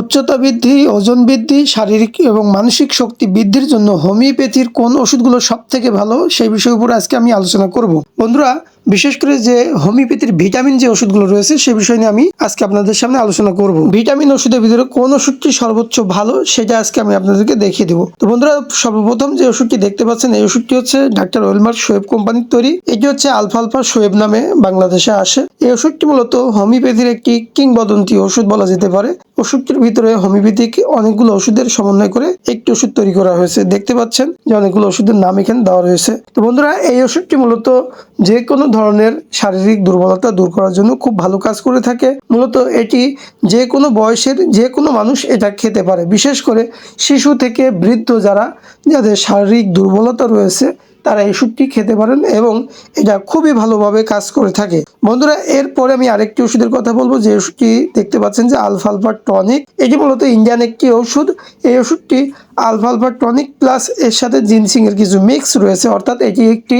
উচ্চতা বৃদ্ধি, ওজন বৃদ্ধি, শারীরিক এবং মানসিক শক্তি বৃদ্ধির জন্য হোমিওপ্যাথির কোন ওষুধগুলো সব থেকে ভালো সেই বিষয়ের উপর আজকে আমি আলোচনা করব। বন্ধুরা বিশেষ করে যে হোমিওপ্যাথির ভিটামিন যে ওষুধগুলো রয়েছে, সে বিষয় নিয়ে আমি আজকে আপনাদের সামনে আলোচনা করব। ভিটামিন ওষুধের ভিতরে কোন ওষুধটি সর্বোচ্চ ভালো, সেটা আজকে আমি আপনাদেরকে দেখিয়ে দেবো। তো বন্ধুরা, সর্বপ্রথম যে ওষুধটি দেখতে পাচ্ছেন, এই ওষুধটি হচ্ছে ডাক্তার ওয়েলমার্ক শোয়েব কোম্পানির তৈরি। এটি হচ্ছে আলফা আলফা শোয়েব নামে বাংলাদেশে আসে। এই ওষুধটি মূলত হোমিওপ্যাথির একটি কিংবদন্তি ওষুধ বলা যেতে পারে। ওষুধটির ভিতরে হোমিওপ্যাথিক অনেকগুলো ওষুধের সমন্বয় করে একটি ওষুধ তৈরি করা হয়েছে। দেখতে পাচ্ছেন যে অনেকগুলো ওষুধের নাম এখানে দেওয়া রয়েছে। তো বন্ধুরা, এই ওষুধটি মূলত যে কোনো ধরনের শারীরিক দুর্বলতা দূর করার জন্য খুব ভালো কাজ করে থাকে। মূলত এটি যে কোনো বয়সের যে কোনো মানুষ এটা খেতে পারে। বিশেষ করে শিশু থেকে বৃদ্ধ যারা, যাদের শারীরিক দুর্বলতা রয়েছে, তারা এই ওষুধটি খেতে পারেন এবং এটা খুবই ভালোভাবে কাজ করে থাকে। বন্ধুরা, এরপরে আমি আরেকটি ওষুধের কথা বলব। যে ওষুধটি দেখতে পাচ্ছেন যে আলফা আলফা টনিক, এটি মূলত ইন্ডিয়ান একটি ওষুধ। এই ওষুধটি আলফা আলফা টনিক প্লাস এর সাথে জিনসিং এর কিছু মিক্স রয়েছে, অর্থাৎ এটি একটি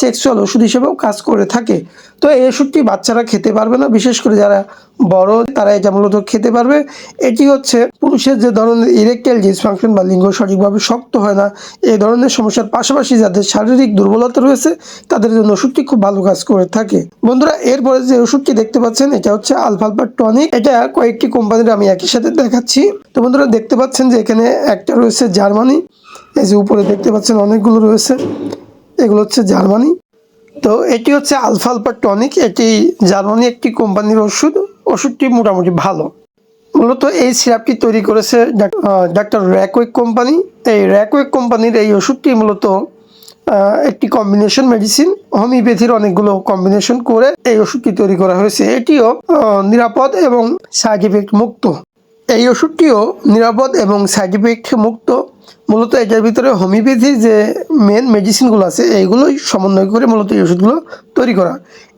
সেক্সুয়াল ওষুধ হিসেবেও কাজ করে থাকে। তো এই ওষুধটি বাচ্চারা খেতে পারবে না, বিশেষ করে যারা বড়, তারা এটা মূলত খেতে পারবে। এটি হচ্ছে পুরুষের যে ধরনের ইরেকটাইল ডিসফাংশন বা লিঙ্গ সঠিকভাবে শক্ত হয় না এই ধরনের সমস্যার পাশাপাশি যাদের শারীরিক দুর্বলতা রয়েছে, তাদের জন্য ওষুধটি খুব ভালো কাজ করে থাকে। বন্ধুরা, এরপরে যে ওষুধটি দেখতে পাচ্ছেন, এটা হচ্ছে আলফা আলফা টনিক। এটা কয়েকটি কোম্পানির আমি একই সাথে দেখাচ্ছি। তো বন্ধুরা, দেখতে পাচ্ছেন যে এখানে একটা রয়েছে জার্মানি। এই যে উপরে দেখতে পাচ্ছেন অনেকগুলো রয়েছে। এগুলো হচ্ছে জার্মানি। তো এটি হচ্ছে আলফা আলফা টনিক। এটি জার্মানি একটি কোম্পানির ওষুধ। ওষুধটি মোটামুটি ভালো। মূলত এই সিরাপটি তৈরি করেছে ডাক্তার র্যাকওয়েক কোম্পানি। এই র্যাকওয়েক কোম্পানির এই ওষুধটি মূলত একটি কম্বিনেশন মেডিসিন হোমিওপ্যাথির অনেকগুলো কম্বিনেশন করে এই ওষুধটি তৈরি করা হয়েছে। এটিও নিরাপদ এবং সাইড এফেক্ট মুক্ত। এই ওষুধটিও নিরাপদ এবং সাইড এফেক্ট মুক্ত মূলত এটার ভিতরে হোমিওপ্যাথির যে মেন মেডিসিনগুলো আছে, এইগুলোই সমন্বয় করে মূলত এই ওষুধগুলো তৈরি করা।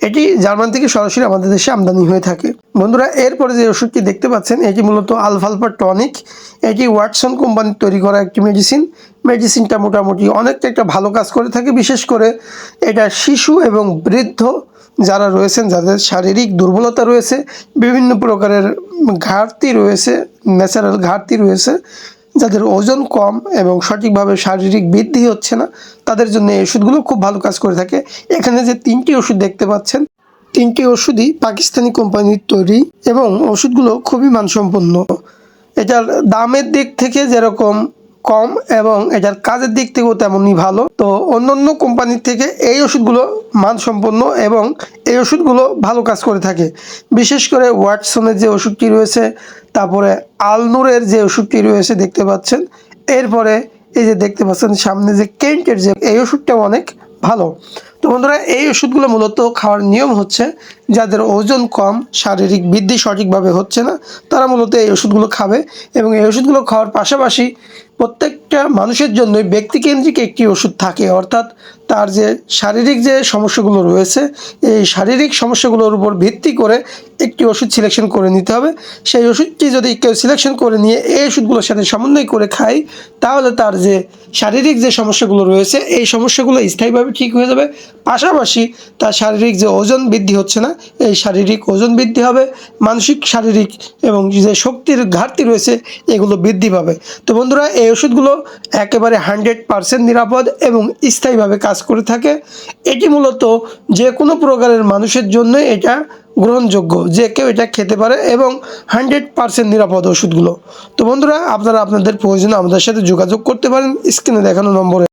এটি জার্মান থেকে সরাসরি আমাদের দেশে আমদানি হয়ে থাকে। বন্ধুরা, এরপরে যে ওষুধটি দেখতে পাচ্ছেন, এটি মূলত আলফালফা টনিক। এটি ওয়াটসন কোম্পানির তৈরি করা একটি মেডিসিন মেডিসিনটা মোটামুটি অনেকটা একটা ভালো কাজ করে থাকে। বিশেষ করে এটা শিশু এবং বৃদ্ধ যারা রয়েছেন, যাদের শারীরিক দুর্বলতা রয়েছে, বিভিন্ন প্রকারের ঘাটতি রয়েছে ন্যাচারাল ঘাটতি রয়েছে, যাদের ওজন কম এবং সঠিকভাবে শারীরিক বৃদ্ধি হচ্ছে না, তাদের জন্য এই ওষুধগুলো খুব ভালো কাজ করে থাকে। এখানে যে তিনটি ওষুধ দেখতে পাচ্ছেন, তিনটি ওষুধই পাকিস্তানি কোম্পানির তৈরি এবং ওষুধগুলো খুবই মানসম্পন্ন। এটার দামের দিক থেকে যেরকম কম এবং এটার কাজের দিক থেকেও তেমনই ভালো। তো অন্য অন্য কোম্পানির থেকে এই ওষুধগুলো মানসম্পন্ন এবং এই ওষুধগুলো ভালো কাজ করে থাকে। বিশেষ করে ওয়াটসনের যে ওষুধটি রয়েছে, তারপরে আলনুরের যে ওষুধটি রয়েছে দেখতে পাচ্ছেন। এরপরে এই যে দেখতে পাচ্ছেন সামনে যে কেন্টের যে, এই ওষুধটা অনেক ভালো। তো বন্ধুরা, এই ওষুধগুলো মূলত খাওয়ার নিয়ম হচ্ছে, যাদের ওজন কম, শারীরিক বৃদ্ধি সঠিকভাবে হচ্ছে না, তারা মূলত এই ওষুধগুলো খাবে এবং এই ওষুধগুলো খাওয়ার পাশাপাশি প্রত্যেকটা মানুষের জন্যই ব্যক্তিকেন্দ্রিক একটি ওষুধ থাকে। অর্থাৎ তার যে শারীরিক যে সমস্যাগুলো রয়েছে, এই শারীরিক সমস্যাগুলোর উপর ভিত্তি করে একটি ওষুধ সিলেকশন করে নিতে হবে। সেই ওষুধটি যদি কেউ সিলেকশন করে নিয়ে এই ওষুধগুলোর সাথে সমন্বয় করে খায়, তাহলে তার যে শারীরিক যে সমস্যাগুলো রয়েছে, এই সমস্যাগুলো স্থায়ীভাবে ঠিক হয়ে যাবে। পাশাপাশি তার শারীরিক যে ওজন বৃদ্ধি হচ্ছে না, এই শারীরিক ওজন বৃদ্ধি হবে, মানসিক, শারীরিক এবং যে শক্তির ঘাটতি রয়েছে, এগুলো বৃদ্ধি পাবে। তো বন্ধুরা, এই ওষুধগুলো একেবারে হান্ড্রেড পারসেন্ট নিরাপদ এবং স্থায়ীভাবে কাজ করে থাকে। এটি মূলত যে কোনো প্রকারের মানুষের জন্য এটা গ্রহণযোগ্য, যে কেউ এটা খেতে পারে এবং হান্ড্রেড পারসেন্ট নিরাপদ ওষুধগুলো। তো বন্ধুরা, আপনারা আপনাদের প্রয়োজনে আমাদের সাথে যোগাযোগ করতে পারেন। স্ক্রিনে দেখানো নম্বরে